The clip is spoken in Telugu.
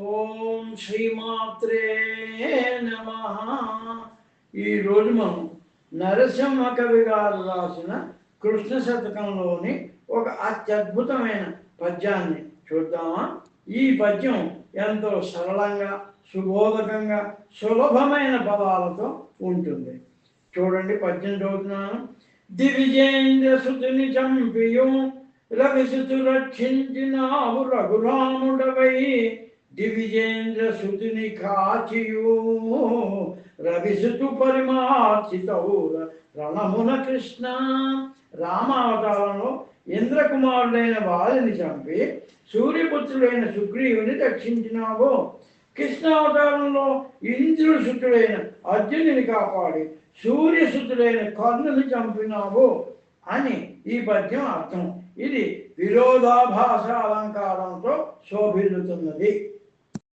ఓం శ్రీమాత్రే నమ. ఈరోజు మనం నరసింహ కవి గారు రాసిన కృష్ణ శతకంలోని ఒక అత్యద్భుతమైన పద్యాన్ని చూద్దామా? ఈ పద్యం ఎంతో సరళంగా సుబోధకంగా సులభమైన పదాలతో ఉంటుంది. చూడండి పద్యం చదువుతున్నాను. దివిజేంద్ర సుతుని చంపియు రవిసుతు రక్షించినావు రఘురాముడవై. దివిజేంద్ర శృతిని కాచియు రవిసుతు పరిమార్చితవు రణమున కృష్ణ రామావతారంలో ఇంద్రకుమారుడైన వారిని చంపి సూర్యపుత్రుడైన సుగ్రీవుని రక్షించినావు కృష్ణావతారంలో ఇంద్రుసుతుడైన అర్జునుని కాపాడి సూర్యసుతుడైన కర్ణుని చంపినావు అని ఈ పద్యం అర్థం. ఇది విరోధాభాస అలంకారంతో శోభిల్లుతున్నది.